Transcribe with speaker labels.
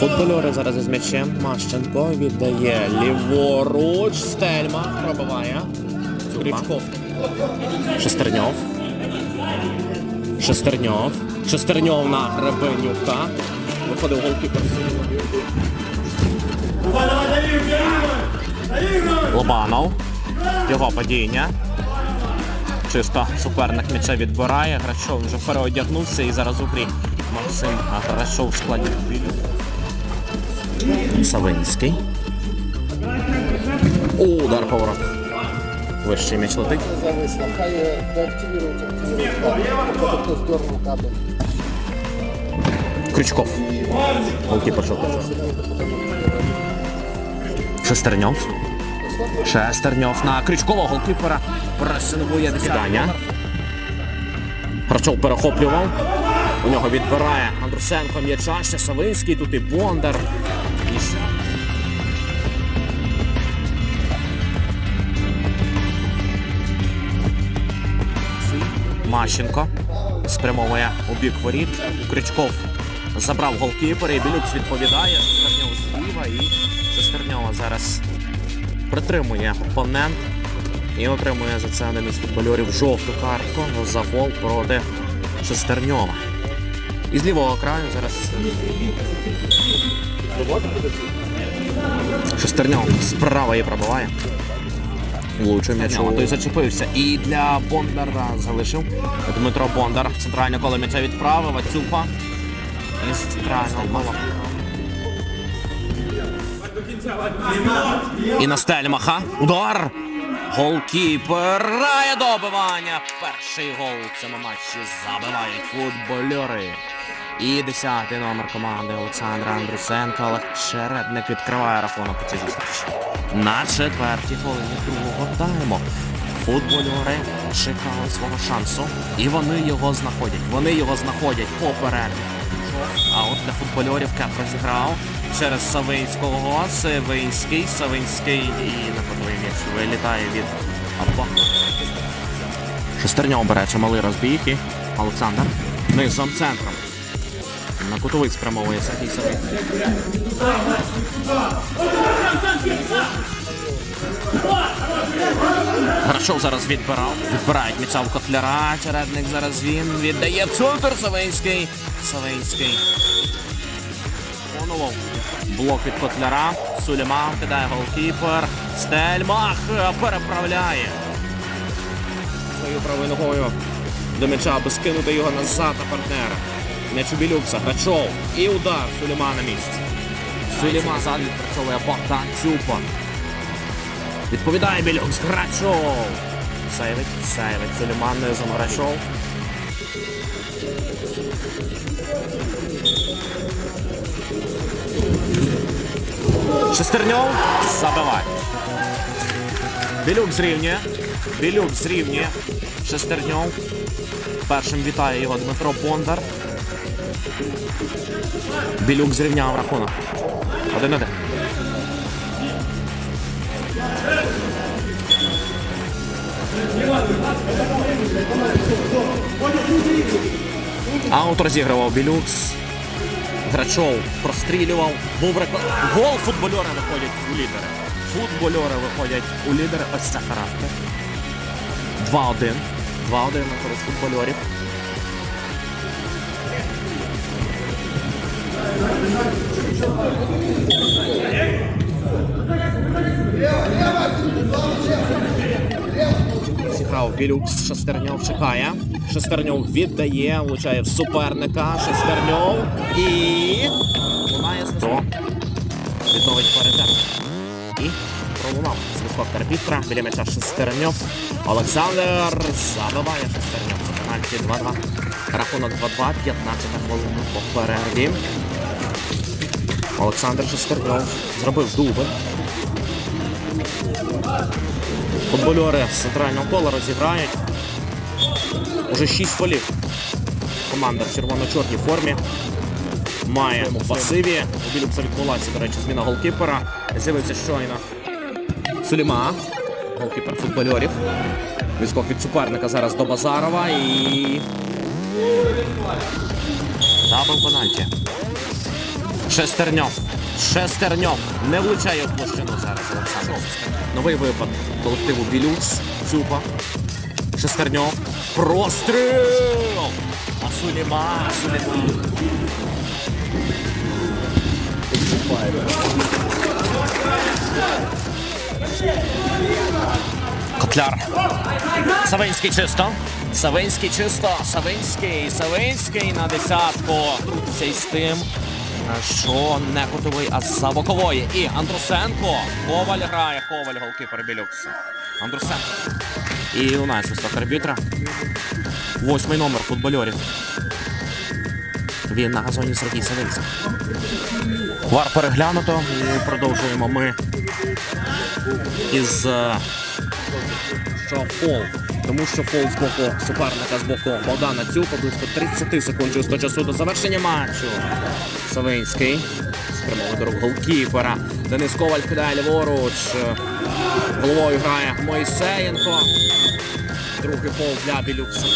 Speaker 1: Футбольори зараз із м'ячем. Мащенко віддає ліворуч. Стельма пробиває. Крючков. Шестерньов. Шестерньов. Шестерньов на Гребенюка. Виходив голкіпер. Лобанов. Його падіння. Чисто суперник м'яча відбирає. Грачов вже переодягнувся і зараз у грі. Максим Грачов в складі. Савинський. Удар поворот. Вищий м'яч летить.
Speaker 2: зависло. Хай е, деактивірують, активірують кабель. Тобто кабель.
Speaker 1: Крючков. Голкіпер шокер. Шестерньов. Шестерньов на Крючкова голкіпера. Пресингує досягання. Грачов перехоплював. У нього відбирає Андрусенко м'яча. Ще Савинський, тут і Бондар. І ще Мащенко спрямовує у бік воріт. Крючков забрав голкіпера і Білюкс відповідає. Шестерньов зліва і Шестерньова зараз притримує опонент і отримує за це один із футбольорів жовту картку за гол проти Шестерньова. І з лівого краю зараз Шестерньов справа її пробиває. Влучив м'ячом, той зачепився. І для Бондара залишив Дмитро Бондар. Центральне коло м'яча відправив, Ацюпа. Із центрального кола. І на Стельмаха. Удар! Голкіпер рає добивання. Перший гол в цьому матчі забивають футбольори. І десятий номер команди Олександра Андрусенка. Олег Чередник відкриває рахунок у цій зустрічі. На четвертій хвилині другого тайму. Футбольори чекали свого шансу, і вони його знаходять. Вони його знаходять поперед. А от для футбольорів Кеп розіграв через Савинського. Савинський, Савинський і на м'яч вилітає від Абба. Шестерньов бере чималий розбіг і Олександр низом центром. На кутовий спрямовує Сергій Савинський. Грачов зараз відбирав. Відбирають м'яча в Котляра. Чередник зараз він віддає центр Савинський. Савинський. Онував. Блок від Котляра. Сулейман кидає голкіпер. Стельмах переправляє. Своєю правою ногою до м'яча, аби скинути його назад на партнера. Білюкса. Грачов. І удар. Сулейман на місці. Сулейман зад відпрацьовує Богдан Цюпа. Відповідає Білюкс. Грачов. Сейвить, сейвить. Сулейман низом Грачов. Шестерньов забиває. Білюк зрівнює. Білюк зрівнює. Шестерньов. Першим вітає його Дмитро Бондар. Білюк зрівняв рахунок. Один-один. Аут розігрував Білюкс. Грачов прострілював. Реклам. Гол футбольори виходять у лідери. Футбольори виходять у лідери. Ось це характер. 2-1. 2-1 на користь футбольорів. Зіграв Білюкс, Шестерньов чекає. Шестерньов віддає, влучає в суперника. Шестерньов і лунає знизу. Відновить передер. І пролунав зв'язок арбітра. Біля м'яча Шестерньов. Олександр забиває Шестерньов. Це пенальті 2-2. Рахунок 2-2, 15 хвилина по перерві. Олександр Шестерньов зробив дубль. Футбольори з центрального кола розіграють. Уже 6 голів. Команда в червоно-чорній формі. Має у пасиві. У Білюкса відбулася, до речі, зміна голкіпера. З'явився щойно Суліма. Голкіпер футбольорів. Відскок від суперника зараз до Базарова і. Дабл пенальті. Шестерньов. Шестерньов. Не влучає в площину зараз Олександр. Новий випад колективу Білюкс. Цюпа. Шестерньов. Простріл! А Суліма, Суліма. Котляр. Савинський чисто. Савинський чисто. Савинський. Савинський на десятку. Крутиться із тим, що не кутовий, а за бокової. І Андрусенко. Коваль грає. Коваль голкіпер Білюкса. Андрусенко. І у нас свисток арбітра. Восьмий номер футбольорів. Він на газоні Сергій Савинський. Вар переглянуто. І продовжуємо ми із е, що фол. Тому що фол з боку суперника з боку Богдана Цюпа близько 30 секунд чисто часу до завершення матчу. Савинський. Спрямовує до рук голкіпера. Денис Коваль кидає ліворуч. Головою грає Мойсеєнко. Другий фол для Білюкса.